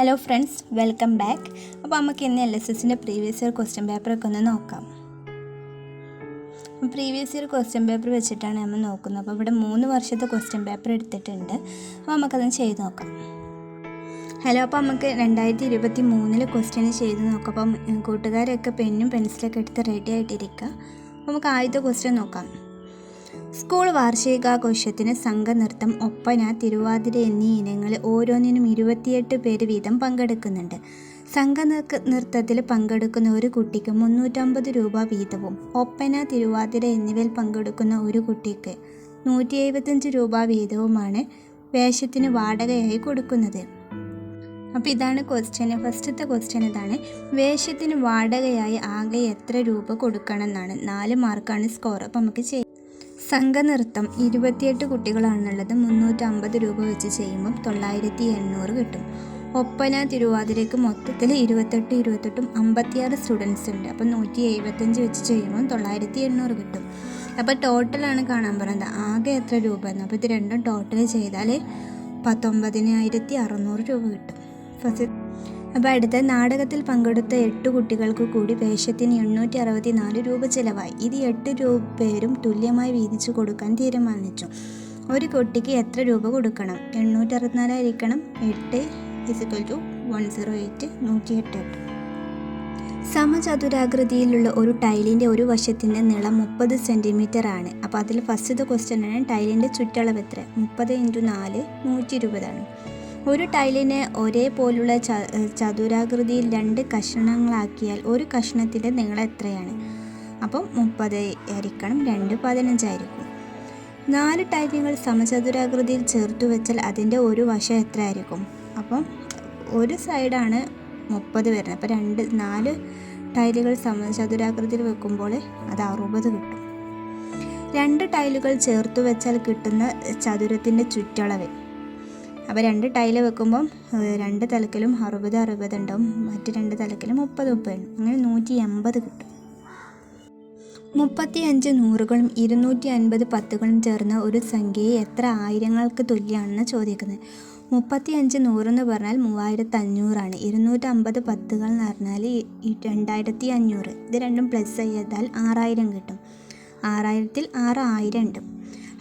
Hello friends welcome back അപ്പോൾ നമുക്ക് ഇന്ന് എൽ എസ് എസിന്റെ പ്രീവിയസ് ഇയർ ക്വസ്റ്റ്യൻ പേപ്പറൊക്കെ ഒന്ന് നോക്കാം. പ്രീവിയസ് ഇയർ ക്വസ്റ്റ്യൻ പേപ്പർ വെച്ചിട്ടാണ് നമ്മൾ നോക്കുന്നത്. അപ്പോൾ ഇവിടെ മൂന്ന് വർഷത്തെ ക്വസ്റ്റ്യൻ പേപ്പർ എടുത്തിട്ടുണ്ട്. അപ്പോൾ നമുക്കതൊന്ന് ചെയ്ത് നോക്കാം. ഹലോ അപ്പോൾ നമുക്ക് രണ്ടായിരത്തി ഇരുപത്തി മൂന്നിൽ ക്വസ്റ്റ്യൻ ചെയ്ത് നോക്കാം. അപ്പം കൂട്ടുകാരൊക്കെ പെന്നും പെൻസിലൊക്കെ എടുത്ത് റെഡി ആയിട്ടിരിക്കുക നമുക്ക് ആദ്യത്തെ ക്വസ്റ്റ്യൻ നോക്കാം. സ്കൂൾ വാർഷികാഘോഷത്തിന് സംഘനൃത്തം ഒപ്പന തിരുവാതിര എന്നീ ഇനങ്ങളിൽ ഓരോന്നിനും ഇരുപത്തിയെട്ട് പേര് വീതം പങ്കെടുക്കുന്നുണ്ട്. സംഘ നൃത്തത്തിൽ പങ്കെടുക്കുന്ന ഒരു കുട്ടിക്ക് മുന്നൂറ്റമ്പത് രൂപ വീതവും ഒപ്പന തിരുവാതിര എന്നിവയിൽ പങ്കെടുക്കുന്ന ഒരു കുട്ടിക്ക് നൂറ്റി എഴുപത്തഞ്ച് രൂപ വീതവുമാണ് വേഷത്തിന് വാടകയായി കൊടുക്കുന്നത്. അപ്പോൾ ഇതാണ് ക്വസ്റ്റ്യൻ ഫസ്റ്റത്തെ ക്വസ്റ്റ്യൻ ഇതാണ് വേഷത്തിന് വാടകയായി ആകെ എത്ര രൂപ കൊടുക്കണം എന്നാണ് നാല് മാർക്കാണ് സ്കോർ അപ്പോൾ നമുക്ക് ചെയ്യാം. സംഘനൃത്തം ഇരുപത്തിയെട്ട് കുട്ടികളാണുള്ളത്. മുന്നൂറ്റമ്പത് രൂപ വെച്ച് ചെയ്യുമ്പം തൊള്ളായിരത്തി എണ്ണൂറ് കിട്ടും. ഒപ്പന തിരുവാതിരയ്ക്ക് മൊത്തത്തിൽ ഇരുപത്തെട്ട് ഇരുപത്തെട്ടും അമ്പത്തിയാറ് സ്റ്റുഡൻസ് ഉണ്ട്. അപ്പം നൂറ്റി എഴുപത്തഞ്ച് വെച്ച് ചെയ്യുമ്പം തൊള്ളായിരത്തി എണ്ണൂറ് കിട്ടും. അപ്പോൾ ടോട്ടലാണ് കാണാൻ പറയുന്നത്. ആകെ എത്ര രൂപ എന്ന്. അപ്പോൾ ഇത് രണ്ടും ടോട്ടൽ ചെയ്താൽ പത്തൊമ്പതിനായിരത്തി അറുന്നൂറ് രൂപ കിട്ടും. ഫസ്റ്റ് അപ്പോൾ അടുത്ത നാടകത്തിൽ പങ്കെടുത്ത എട്ട് കുട്ടികൾക്ക് കൂടി വേഷത്തിന് എണ്ണൂറ്റി അറുപത്തി നാല് രൂപ ചിലവായി. ഇത് എട്ട് രൂപ പേരും തുല്യമായി വീതിച്ചു കൊടുക്കാൻ തീരുമാനിച്ചു. ഒരു കുട്ടിക്ക് എത്ര രൂപ കൊടുക്കണം? എണ്ണൂറ്റി അറുപത്തിനാലായിരിക്കണം എട്ട് physical two one zero eight നൂറ്റി എട്ട് എട്ട് സമചതുരാകൃതിയിലുള്ള ഒരു ടൈലിന്റെ ഒരു വശത്തിന്റെ നീളം മുപ്പത് സെന്റിമീറ്റർ ആണ്. അപ്പോൾ അതിൽ ഫസ്റ്റത്തെ ക്വസ്റ്റ്യൻ ആണ് ടൈലിന്റെ ചുറ്റളവ് എത്ര? മുപ്പത് ഇന്റു നാല് നൂറ്റി ഇരുപതാണ് ഒരു ടൈലിനെ ഒരേപോലുള്ള ച ചതുരാകൃതിയിൽ രണ്ട് കഷ്ണങ്ങളാക്കിയാൽ ഒരു കഷ്ണത്തിന്റെ നീളം എത്രയാണ്? അപ്പം മുപ്പത് ആയിരിക്കണം രണ്ട് പതിനഞ്ചായിരിക്കും. നാല് ടൈലുകൾ സമചതുരാകൃതിയിൽ ചേർത്ത് വെച്ചാൽ അതിന്റെ ഒരു വശം എത്ര ആയിരിക്കും അപ്പം ഒരു സൈഡാണ് മുപ്പത് വരുന്നത്. അപ്പോൾ രണ്ട് നാല് ടൈലുകൾ സമചതുരാകൃതിയിൽ വെക്കുമ്പോൾ അത് അറുപത് കിട്ടും. രണ്ട് ടൈലുകൾ ചേർത്ത് വെച്ചാൽ കിട്ടുന്ന ചതുരത്തിന്റെ ചുറ്റളവ് അപ്പോൾ രണ്ട് ടൈൽ വെക്കുമ്പം രണ്ട് തലക്കിലും അറുപത് അറുപത് ഉണ്ടാവും. മറ്റ് രണ്ട് തലക്കിലും മുപ്പത് മുപ്പത് അങ്ങനെ നൂറ്റി എൺപത് കിട്ടും. മുപ്പത്തി അഞ്ച് നൂറുകളും ഇരുന്നൂറ്റി അൻപത് പത്തുകളും ചേർന്ന ഒരു സംഖ്യയെ എത്ര ആയിരങ്ങൾക്ക് തുല്യമാണെന്ന് ചോദിക്കുന്നത്. മുപ്പത്തി അഞ്ച് നൂറെന്ന് പറഞ്ഞാൽ മൂവായിരത്തി അഞ്ഞൂറാണ് ഇരുന്നൂറ്റമ്പത് പത്തുകൾ എന്ന് പറഞ്ഞാൽ രണ്ടായിരത്തി അഞ്ഞൂറ് ഇത് രണ്ടും പ്ലസ് ചെയ്താൽ ആറായിരം കിട്ടും. ആറായിരത്തിൽ ആറ് ആയിരം ഉണ്ട്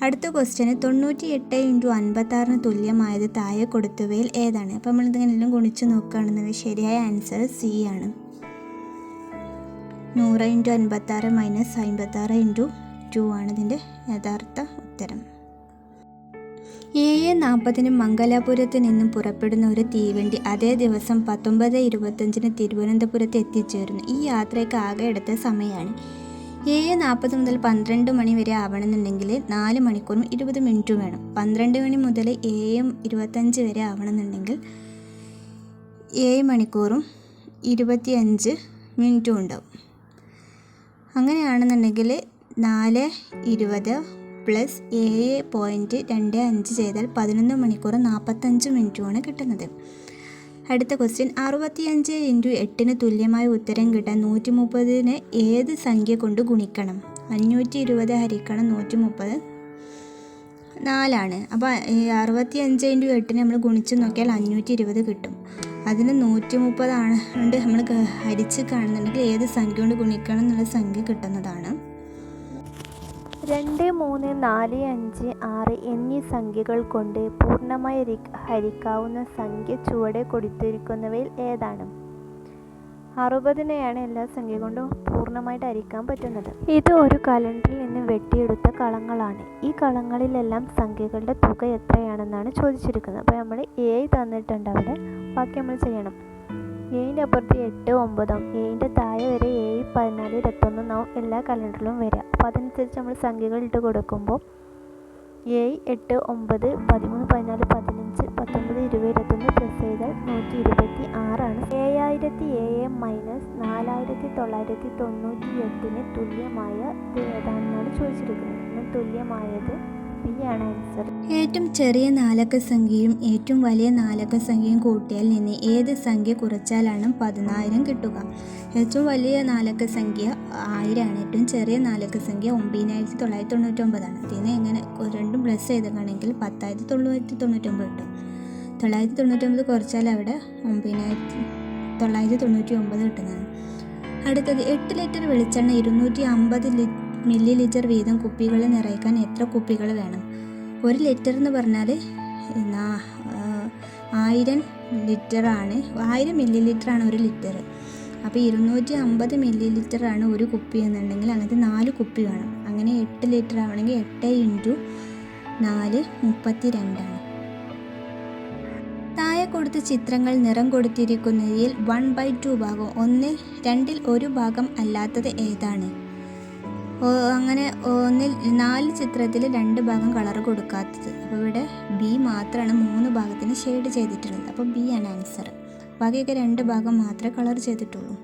അടുത്ത ക്വസ്റ്റ്യന് തൊണ്ണൂറ്റി എട്ട് ഇന്റു അൻപത്താറിന് തുല്യമായത് താഴെ കൊടുത്തവയിൽ ഏതാണ്? അപ്പോൾ നമ്മളിതിനെല്ലാം ഗുണിച്ച് നോക്കുകയാണെന്നുണ്ടെങ്കിൽ ശരിയായ ആൻസർ സി ആണ്. നൂറ് ഇന്റു അൻപത്താറ് മൈനസ് അൻപത്താറ് ഇന്റു ടു ആണ് ഇതിന്റെ യഥാർത്ഥ ഉത്തരം. ഏഴ് നാൽപ്പതിന് മംഗലാപുരത്ത് നിന്നും പുറപ്പെടുന്ന ഒരു തീവണ്ടി അതേ ദിവസം പത്തൊമ്പത് ഇരുപത്തഞ്ചിന് തിരുവനന്തപുരത്ത് എത്തിച്ചേരുന്നു ഈ യാത്രയ്ക്ക് ആകെ എടുത്ത സമയമാണ്. ഏഴ് നാൽപ്പത് മുതൽ പന്ത്രണ്ട് മണി വരെ ആവണമെന്നുണ്ടെങ്കിൽ നാല് മണിക്കൂറും ഇരുപത് മിനിറ്റും വേണം. പന്ത്രണ്ട് മണി മുതൽ ഏഴും ഇരുപത്തഞ്ച് വരെ ആവണമെന്നുണ്ടെങ്കിൽ ഏഴ് മണിക്കൂറും ഇരുപത്തിയഞ്ച് മിനിറ്റും ഉണ്ടാവും. അങ്ങനെയാണെന്നുണ്ടെങ്കിൽ നാല് ഇരുപത് പ്ലസ് ഏഴ് പോയിന്റ് രണ്ട് അഞ്ച് ചെയ്താൽ പതിനൊന്ന് മണിക്കൂർ നാൽപ്പത്തഞ്ച് മിനിറ്റുമാണ് കിട്ടുന്നത്. അടുത്ത ക്വസ്റ്റ്യൻ അറുപത്തിയഞ്ച് ഇന്റു എട്ടിന് തുല്യമായ ഉത്തരം കിട്ടാൻ നൂറ്റി മുപ്പതിന് ഏത് സംഖ്യ കൊണ്ട് ഗുണിക്കണം? അഞ്ഞൂറ്റി ഇരുപത് ഹരിക്കണം നൂറ്റി മുപ്പത് നാലാണ്. അപ്പോൾ അറുപത്തി അഞ്ച് ഇന്റു എട്ടിന് നമ്മൾ ഗുണിച്ച് നോക്കിയാൽ അഞ്ഞൂറ്റി ഇരുപത് കിട്ടും. അതിന് നൂറ്റി മുപ്പതാണ് കൊണ്ട് നമ്മൾ ഹരിച്ച് കാണുന്നുണ്ടെങ്കിൽ ഏത് സംഖ്യ കൊണ്ട് ഗുണിക്കണം എന്നുള്ള സംഖ്യ കിട്ടുന്നതാണ്. രണ്ട് മൂന്ന് നാല് അഞ്ച് ആറ് എന്നീ സംഖ്യകൾ കൊണ്ട് പൂർണമായി ഹരി- ഹരിക്കാവുന്ന സംഖ്യ ചുവടെ കൊടുത്തിരിക്കുന്നവയിൽ ഏതാണ്? അറുപതിനെയാണ് എല്ലാ സംഖ്യ കൊണ്ടും പൂർണമായിട്ട് ഹരിക്കാൻ പറ്റുന്നത്. ഇത് ഒരു കലണ്ടറിൽ നിന്ന് വെട്ടിയെടുത്ത കളങ്ങളാണ്. ഈ കളങ്ങളിലെല്ലാം സംഖ്യകളുടെ തുക എത്രയാണെന്നാണ് ചോദിച്ചിരിക്കുന്നത്. അപ്പോൾ നമ്മൾ എ തന്നിട്ടുണ്ട് അവിടെ. ബാക്കി നമ്മൾ ചെയ്യണം. ഏഴിന്റെ അപ്പുറത്ത് എട്ട് ഒമ്പതും? ഏഴിന്റെ താഴെ വരെ ഏഴ് പതിനാല് ഇരുപത്തൊന്നാവും എല്ലാ കലണ്ടറിലും വരിക അപ്പോൾ അതനുസരിച്ച് നമ്മൾ സംഖ്യകൾ ഇട്ട് കൊടുക്കുമ്പോൾ ഏഴ് എട്ട് ഒമ്പത് പതിമൂന്ന് പതിനാല് പതിനഞ്ച് പത്തൊമ്പത് ഇരുപത് ഇരുപത്തൊന്ന് പ്ലസ് ചെയ്താൽ നൂറ്റി ഇരുപത്തി ആറാണ്. ഏഴായിരത്തി ഏഴ് മൈനസ് നാലായിരത്തി തൊള്ളായിരത്തി തൊണ്ണൂറ്റി എട്ടിന് തുല്യമായ ഏതാണെന്നാണ് ചോദിച്ചിരിക്കുന്നത്? തുല്യമായത് ഏറ്റവും ചെറിയ നാലക്ക സംഖ്യയും ഏറ്റവും വലിയ നാലക്ക സംഖ്യയും കൂട്ടിയാൽ നിന്ന് ഏത് സംഖ്യ കുറച്ചാലാണ് പതിനായിരം കിട്ടുക? ഏറ്റവും വലിയ നാലക്ക സംഖ്യ ആയിരമാണ് ഏറ്റവും ചെറിയ നാലക്ക സംഖ്യ ഒമ്പതിനായിരത്തി തൊള്ളായിരത്തി തൊണ്ണൂറ്റൊമ്പതാണ് ഇതിനെ എങ്ങനെ രണ്ടും പ്ലസ് ചെയ്തതാണെങ്കിൽ പത്തായിരത്തി തൊള്ളായിരത്തി തൊണ്ണൂറ്റൊമ്പത് കിട്ടും. തൊള്ളായിരത്തി തൊണ്ണൂറ്റൊമ്പത് കുറച്ചാൽ അവിടെ ഒമ്പതിനായിരത്തി തൊള്ളായിരത്തി തൊണ്ണൂറ്റി ഒമ്പത് കിട്ടുന്നതാണ്. അടുത്തത് എട്ട് ലിറ്റർ വെളിച്ചെണ്ണ ഇരുന്നൂറ്റി അമ്പത് ലി മില്ലി ലിറ്റർ വീതം കുപ്പികൾ നിറയ്ക്കാൻ എത്ര കുപ്പികൾ വേണം? ഒരു ലിറ്റർ എന്ന് പറഞ്ഞാൽ എന്നാ ആയിരം ലിറ്ററാണ് ആയിരം മില്ലി ലിറ്ററാണ് ഒരു ലിറ്റർ. അപ്പോൾ ഇരുന്നൂറ്റി അമ്പത് മില്ലി ലിറ്ററാണ് ഒരു കുപ്പി എന്നുണ്ടെങ്കിൽ അങ്ങനത്തെ നാല് കുപ്പി വേണം. അങ്ങനെ എട്ട് ലിറ്റർ ആവണമെങ്കിൽ എട്ട് ഇന്റു നാല് മുപ്പത്തി രണ്ടാണ് താഴെ കൊടുത്ത ചിത്രങ്ങൾ നിറം കൊടുത്തിരിക്കുന്നതിൽ വൺ ബൈ ടു ഭാഗം ഒന്ന് രണ്ടിൽ ഒരു ഭാഗം അല്ലാത്തത് ഏതാണ്? അങ്ങനെ ഒന്നിൽ നാല് ചിത്രത്തിൽ രണ്ട് ഭാഗം കളർ കൊടുക്കാത്തത്. അപ്പോൾ ഇവിടെ ബി മാത്രമാണ് മൂന്ന് ഭാഗത്തിന് ഷെയ്ഡ് ചെയ്തിട്ടുള്ളത്. അപ്പോൾ ബി ആണ് ആൻസർ ബാക്കിയൊക്കെ രണ്ട് ഭാഗം മാത്രമേ കളർ ചെയ്തിട്ടുള്ളൂ.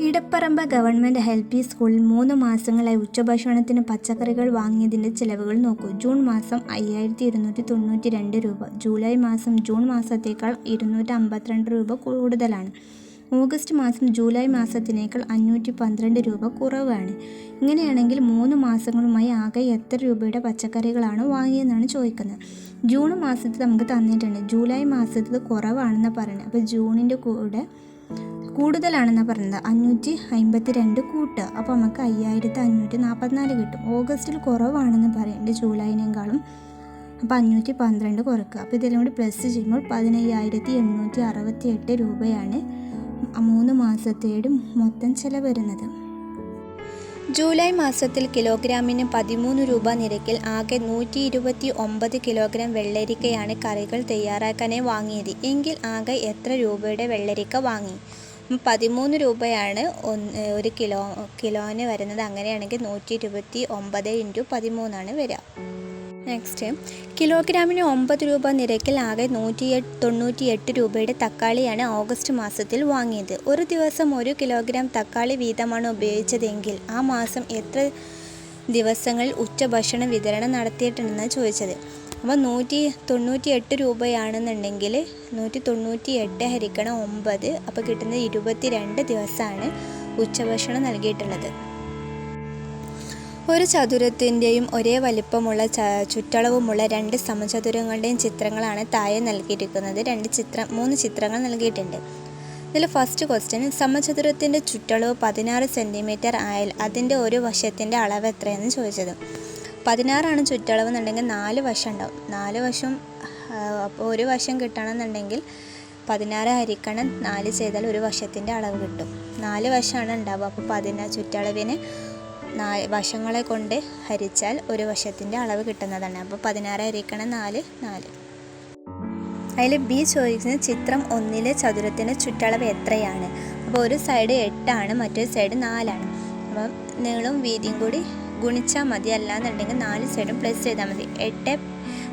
ഇടപ്പറമ്പ ഗവൺമെന്റ് എൽ പി സ്കൂളിൽ മൂന്ന് മാസങ്ങളായി ഉച്ചഭക്ഷണത്തിന് പച്ചക്കറികൾ വാങ്ങിയതിന്റെ ചിലവുകൾ നോക്കൂ. ജൂൺ മാസം അയ്യായിരത്തി ഇരുന്നൂറ്റി തൊണ്ണൂറ്റി രണ്ട് രൂപ. ജൂലൈ മാസം ജൂൺ മാസത്തേക്കാൾ ഇരുന്നൂറ്റി അമ്പത്തിരണ്ട് രൂപ കൂടുതലാണ്. ഓഗസ്റ്റ് മാസം ജൂലൈ മാസത്തിനേക്കാൾ അഞ്ഞൂറ്റി പന്ത്രണ്ട് രൂപ കുറവാണ്. ഇങ്ങനെയാണെങ്കിൽ മൂന്ന് മാസങ്ങളുമായി ആകെ എത്ര രൂപയുടെ പച്ചക്കറികളാണ് വാങ്ങിയതെന്നാണ് ചോദിക്കുന്നത്. ജൂൺ മാസത്തിൽ നമുക്ക് തന്നിട്ടുണ്ട്. ജൂലൈ മാസത്തിൽ കുറവാണെന്ന് പറയുന്നത്. അപ്പോൾ ജൂണിന്റെ കൂടെ കൂടുതലാണെന്നാണ് പറയുന്നത്. അഞ്ഞൂറ്റി അമ്പത്തി രണ്ട് കൂട്ടുക അപ്പോൾ നമുക്ക് അയ്യായിരത്തി അഞ്ഞൂറ്റി നാൽപ്പത്തിനാല് കിട്ടും. ഓഗസ്റ്റിൽ കുറവാണെന്ന് പറയുന്നുണ്ട് ജൂലൈനേക്കാളും. അപ്പോൾ അഞ്ഞൂറ്റി പന്ത്രണ്ട് കുറക്കുക. അപ്പോൾ ഇതെല്ലാം കൂടി പ്ലസ് ചെയ്യുമ്പോൾ പതിനയ്യായിരത്തി എണ്ണൂറ്റി അറുപത്തി എട്ട് രൂപയാണ് മൂന്ന് മാസത്തേടും മൊത്തം ചിലവ് വരുന്നത് ജൂലൈ മാസത്തിൽ കിലോഗ്രാമിന് പതിമൂന്ന് രൂപ നിരക്കിൽ ആകെ നൂറ്റി ഇരുപത്തി ഒമ്പത് കിലോഗ്രാം വെള്ളരിക്കയാണ് കറികൾ തയ്യാറാക്കാനായി വാങ്ങിയത്. എങ്കിൽ ആകെ എത്ര രൂപയുടെ വെള്ളരിക്ക വാങ്ങി? പതിമൂന്ന് രൂപയാണ് ഒരു കിലോ കിലോന് വരുന്നത്. അങ്ങനെയാണെങ്കിൽ നൂറ്റി ഇരുപത്തി ഒമ്പത് ഇന്റു പതിമൂന്നാണ് വരിക. നെക്സ്റ്റ് കിലോഗ്രാമിന് ഒമ്പത് രൂപ നിരക്കിൽ ആകെ നൂറ്റി തൊണ്ണൂറ്റി എട്ട് രൂപയുടെ തക്കാളിയാണ് ഓഗസ്റ്റ് മാസത്തിൽ വാങ്ങിയത്. ഒരു ദിവസം ഒരു കിലോഗ്രാം തക്കാളി വീതമാണ് ഉപയോഗിച്ചതെങ്കിൽ ആ മാസം എത്ര ദിവസങ്ങളിൽ ഉച്ചഭക്ഷണ വിതരണം നടത്തിയിട്ടുണ്ടെന്ന് ചോദിച്ചത്. അപ്പോൾ നൂറ്റി തൊണ്ണൂറ്റി എട്ട് രൂപയാണെന്നുണ്ടെങ്കിൽ നൂറ്റി തൊണ്ണൂറ്റി എട്ട് ഹരിക്കണം ഒമ്പത് അപ്പോൾ കിട്ടുന്നത് ഇരുപത്തി രണ്ട് ദിവസമാണ് ഉച്ചഭക്ഷണം നൽകിയിട്ടുള്ളത്. ഒരു ചതുരത്തിന്റെയും ഒരേ വലിപ്പമുള്ള ചുറ്റളവുമുള്ള രണ്ട് സമചതുരങ്ങളുടെയും ചിത്രങ്ങളാണ് താഴെ നൽകിയിരിക്കുന്നത്. രണ്ട് ചിത്രം മൂന്ന് ചിത്രങ്ങൾ നൽകിയിട്ടുണ്ട്. ഇതിൽ ഫസ്റ്റ് ക്വസ്റ്റ്യൻ സമചതുരത്തിന്റെ ചുറ്റളവ് പതിനാറ് സെന്റിമീറ്റർ ആയാൽ അതിന്റെ ഒരു വശത്തിന്റെ അളവ് എത്രയെന്ന് ചോദിച്ചത്. പതിനാറാണ് ചുറ്റളവ് എന്നുണ്ടെങ്കിൽ നാല് വശം ഉണ്ടാവും. നാല് വശം അപ്പോൾ ഒരു വശം കിട്ടണമെന്നുണ്ടെങ്കിൽ പതിനാറ് ഹരിക്കണം നാല് ചെയ്താൽ ഒരു വശത്തിന്റെ അളവ് കിട്ടും. നാല് വശമാണ് ഉണ്ടാവുക. അപ്പോൾ പതിനാ ചുറ്റളവിന് വശങ്ങളെ കൊണ്ട് ഹരിച്ചാൽ ഒരു വശത്തിന്റെ അളവ് കിട്ടുന്നതാണ്. അപ്പോൾ പതിനാറ് ഹരിക്കണം നാല് നാല്. അതിൽ ബി ചോദിക്കുന്ന ചിത്രം ഒന്നിലെ ചതുരത്തിന്റെ ചുറ്റളവ് എത്രയാണ്? അപ്പോൾ ഒരു സൈഡ് എട്ടാണ് മറ്റൊരു സൈഡ് നാലാണ്. അപ്പം നീളവും വീതിയും കൂടി ഗുണിച്ചാൽ മതി. അല്ലാന്നുണ്ടെങ്കിൽ നാല് സൈഡും പ്ലസ് ചെയ്താൽ മതി. എട്ട്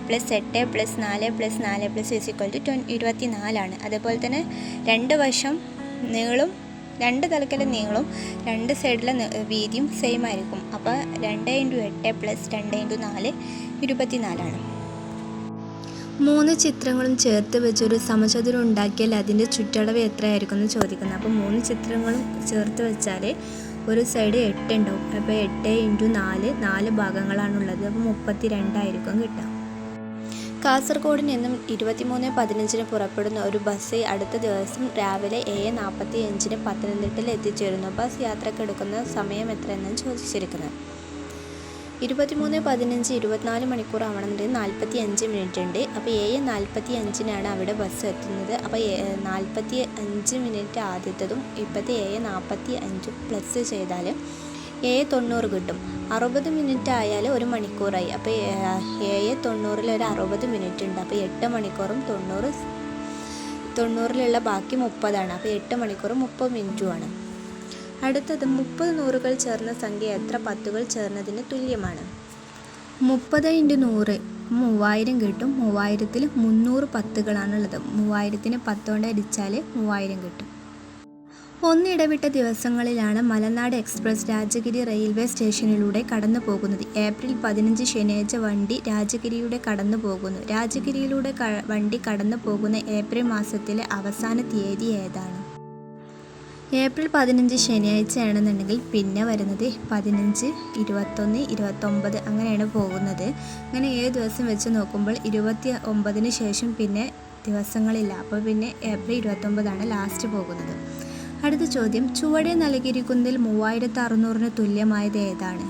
പ്ലസ് എട്ട് പ്ലസ് നാല് പ്ലസ് നാല് പ്ലസ് ടു ട്വൻ ഇരുപത്തി നാലാണ് അതേപോലെ തന്നെ രണ്ട് വശം നീളും രണ്ട് തലക്കലെ നീളവും രണ്ട് സൈഡിലെ വീതിയും സെയിം ആയിരിക്കും. അപ്പോൾ രണ്ട് ഇന്റു എട്ട് പ്ലസ് രണ്ട് ഇന്റു നാല് ഇരുപത്തി നാലാണ് മൂന്ന് ചിത്രങ്ങളും ചേർത്ത് വെച്ചൊരു സമചതുരം ഉണ്ടാക്കിയാൽ അതിന്റെ ചുറ്റളവ് എത്രയായിരിക്കും എന്ന് ചോദിക്കുന്നത് അപ്പോൾ മൂന്ന് ചിത്രങ്ങളും ചേർത്ത് വെച്ചാൽ ഒരു സൈഡ് എട്ട് ഉണ്ടാവും. അപ്പോൾ എട്ട് ഇന്റു നാല് നാല് ഭാഗങ്ങളാണുള്ളത്. അപ്പോൾ മുപ്പത്തി രണ്ടായിരിക്കും കിട്ടുക. കാസർഗോഡ് നിന്നും ഇരുപത്തിമൂന്ന് പതിനഞ്ചിന് പുറപ്പെടുന്ന ഒരു ബസ് അടുത്ത ദിവസം രാവിലെ ഏഴ് നാൽപ്പത്തി അഞ്ചിന് പത്തനംതിട്ടയിൽ എത്തിച്ചേരുന്നു. ബസ് യാത്രക്കെടുക്കുന്ന സമയം എത്രയെന്ന് ചോദിച്ചിരിക്കുന്നത്. ഇരുപത്തിമൂന്ന് പതിനഞ്ച് ഇരുപത്തിനാല് മണിക്കൂർ ആവണമെന്നുണ്ടെങ്കിൽ നാൽപ്പത്തി അഞ്ച് മിനിറ്റ് ഉണ്ട് അപ്പോൾ ഏഴ് നാൽപ്പത്തി അഞ്ചിനാണ് അവിടെ ബസ് എത്തുന്നത്. അപ്പോൾ നാൽപ്പത്തി അഞ്ച് മിനിറ്റ് ആദ്യത്തതും ഇപ്പോഴത്തെ ഏഴ് നാൽപ്പത്തി അഞ്ചും പ്ലസ് ചെയ്താൽ ഏഴ് തൊണ്ണൂറ് കിട്ടും. അറുപത് മിനിറ്റ് ആയാൽ ഒരു മണിക്കൂറായി. അപ്പോൾ ഏഴ് തൊണ്ണൂറിൽ ഒരു അറുപത് മിനിറ്റ് ഉണ്ട്. അപ്പോൾ എട്ട് മണിക്കൂറും തൊണ്ണൂറ് തൊണ്ണൂറിലുള്ള ബാക്കി മുപ്പതാണ്. അപ്പോൾ എട്ട് മണിക്കൂറും മുപ്പത് മിനിറ്റുമാണ്. അടുത്തത് മുപ്പത് നൂറുകൾ ചേർന്ന സംഖ്യ എത്ര? പത്തുകൾ ചേർന്നതിന് തുല്യമാണ്. മുപ്പത് ഇന്റു നൂറ് മൂവായിരം കിട്ടും. മൂവായിരത്തിൽ മുന്നൂറ് പത്തുകളാണുള്ളത്. മൂവായിരത്തിന് പത്തോണ്ട് അടിച്ചാൽ മൂവായിരം കിട്ടും. ഒന്നിടവിട്ട ദിവസങ്ങളിലാണ് മലനാട് എക്സ്പ്രസ് രാജഗിരി റെയിൽവേ സ്റ്റേഷനിലൂടെ കടന്നു പോകുന്നത് ഏപ്രിൽ പതിനഞ്ച് ശനിയാഴ്ച വണ്ടി രാജഗിരിയുടെ കടന്നു പോകുന്നു രാജഗിരിയിലൂടെ വണ്ടി കടന്നു പോകുന്ന ഏപ്രിൽ മാസത്തിലെ അവസാന തീയതി ഏതാണ്? ഏപ്രിൽ പതിനഞ്ച് ശനിയാഴ്ചയാണെന്നുണ്ടെങ്കിൽ പിന്നെ വരുന്നത് പതിനഞ്ച് ഇരുപത്തൊന്ന് ഇരുപത്തൊമ്പത് അങ്ങനെയാണ് പോകുന്നത്. അങ്ങനെ ഏഴ് ദിവസം വെച്ച് നോക്കുമ്പോൾ ഇരുപത്തി ഒമ്പതിന് ശേഷം പിന്നെ ദിവസങ്ങളില്ല. അപ്പോൾ പിന്നെ ഏപ്രിൽ ഇരുപത്തൊമ്പതാണ് ലാസ്റ്റ് പോകുന്നത്. അടുത്ത ചോദ്യം ചുവടെ നൽകിയിരിക്കുന്നതിൽ മൂവായിരത്തി അറുന്നൂറിന് തുല്യമായത് ഏതാണ്?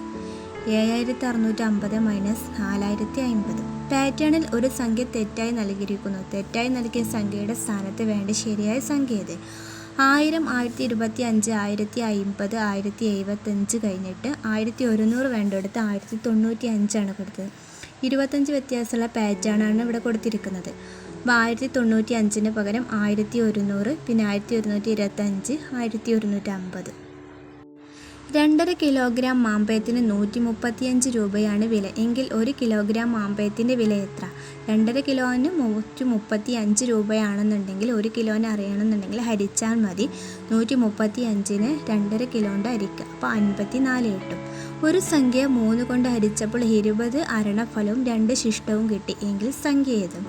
ഏഴായിരത്തി അറുന്നൂറ്റി അമ്പത് മൈനസ് നാലായിരത്തി അമ്പത് പാറ്റേണിൽ ഒരു സംഖ്യ തെറ്റായി നൽകിയിരിക്കുന്നു. തെറ്റായി നൽകിയ സംഖ്യയുടെ സ്ഥാനത്ത് വേണ്ട ശരിയായ സംഖ്യ ഏത്? ആയിരം ആയിരത്തി ഇരുപത്തി അഞ്ച് ആയിരത്തി അമ്പത് ആയിരത്തി എഴുപത്തഞ്ച് കഴിഞ്ഞിട്ട് ആയിരത്തി ഒരുന്നൂറ് വേണ്ടെടുത്ത് ആയിരത്തി തൊണ്ണൂറ്റി അഞ്ചാണ് കൊടുത്തത്. ഇരുപത്തഞ്ച് വ്യത്യാസമുള്ള പാറ്റേണാണ് ഇവിടെ കൊടുത്തിരിക്കുന്നത്. അപ്പോൾ ആയിരത്തി തൊണ്ണൂറ്റി അഞ്ചിന് പകരം ആയിരത്തി ഒരുന്നൂറ് പിന്നെ ആയിരത്തി ഒരുന്നൂറ്റി ഇരുപത്തഞ്ച് ആയിരത്തി ഒരുന്നൂറ്റി അമ്പത് രണ്ടര കിലോഗ്രാം മാമ്പഴത്തിന് നൂറ്റി മുപ്പത്തിയഞ്ച് രൂപയാണ് വില. എങ്കിൽ ഒരു കിലോഗ്രാം മാമ്പഴത്തിന്റെ വില എത്ര? രണ്ടര കിലോന് നൂറ്റി മുപ്പത്തി അഞ്ച് രൂപയാണെന്നുണ്ടെങ്കിൽ ഒരു കിലോന് അറിയണമെന്നുണ്ടെങ്കിൽ ഹരിച്ചാൽ മതി. നൂറ്റി മുപ്പത്തി അഞ്ചിന് രണ്ടര കിലോന്റെ ഹരിക്കുക അപ്പോൾ അൻപത്തി നാല് കിട്ടും. ഒരു സംഖ്യ മൂന്ന് കൊണ്ട് ഹരിച്ചപ്പോൾ ഇരുപത് അരണഫലവും രണ്ട് ശിഷ്ടവും കിട്ടി. എങ്കിൽ സംഖ്യ ഏത്?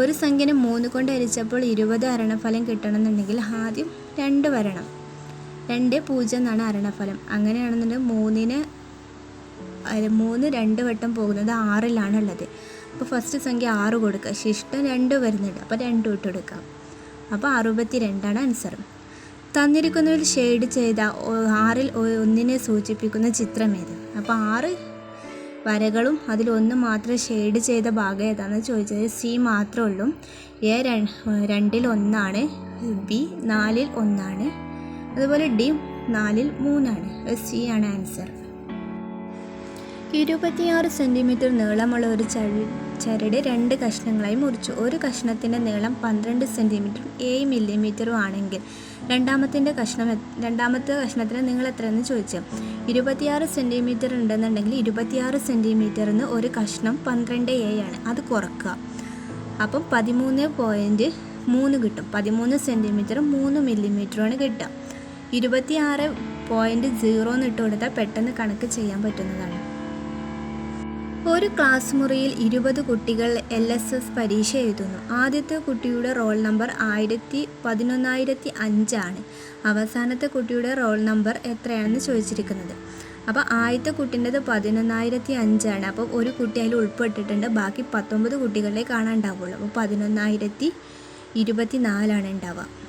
ഒരു സംഖ്യനെ മൂന്ന് കൊണ്ട് ഹരിച്ചപ്പോൾ ഇരുപത് അരണഫലം കിട്ടണമെന്നുണ്ടെങ്കിൽ ആദ്യം രണ്ട് വരണം. രണ്ട് പൂജ്യം എന്നാണ് അരണഫലം. അങ്ങനെയാണെന്നുണ്ടെങ്കിൽ മൂന്നിന് മൂന്ന് രണ്ട് വട്ടം പോകുന്നത് ആറിലാണ് ഉള്ളത്. അപ്പോൾ ഫസ്റ്റ് സംഖ്യ ആറ് കൊടുക്കുക. ശിഷ്ടം രണ്ട് വരുന്നുണ്ട്. അപ്പോൾ രണ്ട് വിട്ട് കൊടുക്കാം. അപ്പോൾ അറുപത്തി രണ്ടാണ് ആൻസർ തന്നിരിക്കുന്നതിൽ ഷെയ്ഡ് ചെയ്ത ആറിൽ ഒന്നിനെ സൂചിപ്പിക്കുന്ന ചിത്രം ഏത്? അപ്പോൾ ആറ് വരകളും അതിൽ ഒന്ന് മാത്രം ഷെയ്ഡ് ചെയ്ത ഭാഗം ഏതാണെന്ന് ചോദിച്ചത് സി മാത്രമേ ഉള്ളൂ. എ രണ്ടിൽ ഒന്നാണ് ബി നാലിൽ ഒന്നാണ് അതുപോലെ ഡി നാലിൽ മൂന്നാണ്. സി ആണ് ആൻസർ ഇരുപത്തിയാറ് സെന്റിമീറ്റർ നീളമുള്ള ഒരു ചരി ചരട് രണ്ട് കഷ്ണങ്ങളായി മുറിച്ചു. ഒരു കഷ്ണത്തിന്റെ നീളം പന്ത്രണ്ട് സെന്റിമീറ്ററും ഏഴ് മില്ലിമീറ്ററും ആണെങ്കിൽ രണ്ടാമത്തിന്റെ കഷ്ണം രണ്ടാമത്തെ കഷ്ണത്തിന് നിങ്ങൾ എത്രയെന്ന് ചോദിച്ചു. ഇരുപത്തിയാറ് സെന്റിമീറ്റർ ഉണ്ടെന്നുണ്ടെങ്കിൽ ഇരുപത്തിയാറ് സെന്റിമീറ്ററിൽ നിന്ന് ഒരു കഷ്ണം പന്ത്രണ്ട് എ ആണ്. അത് കുറക്കുക. അപ്പം പതിമൂന്ന് പോയിന്റ് മൂന്ന് കിട്ടും. പതിമൂന്ന് സെന്റിമീറ്റർ മൂന്ന് മില്ലിമീറ്ററുമാണ് കിട്ടുക. ഇരുപത്തിയാറ് പോയിന്റ് സീറോ എന്ന് ഇട്ട് കൊടുത്താൽ പെട്ടെന്ന് കണക്ക് ചെയ്യാൻ പറ്റുന്നതാണ്. ഒരു ക്ലാസ് മുറിയിൽ ഇരുപത് കുട്ടികൾ എൽ എസ് എസ് പരീക്ഷ എഴുതുന്നു. ആദ്യത്തെ കുട്ടിയുടെ റോൾ നമ്പർ ആയിരത്തി പതിനൊന്നായിരത്തി അഞ്ചാണ്. അവസാനത്തെ കുട്ടിയുടെ റോൾ നമ്പർ എത്രയാണെന്ന് ചോദിച്ചിരിക്കുന്നത്. അപ്പോൾ ആദ്യത്തെ കുട്ടീന്റെത് പതിനൊന്നായിരത്തി അഞ്ചാണ്. അപ്പോൾ ഒരു കുട്ടി അതിൽ ഉൾപ്പെട്ടിട്ടുണ്ട്. ബാക്കി പത്തൊമ്പത് കുട്ടികളെ കാണാൻ ഉണ്ടാവുള്ളൂ. അപ്പോൾ പതിനൊന്നായിരത്തി ഇരുപത്തി നാലാണ് ഉണ്ടാവുക.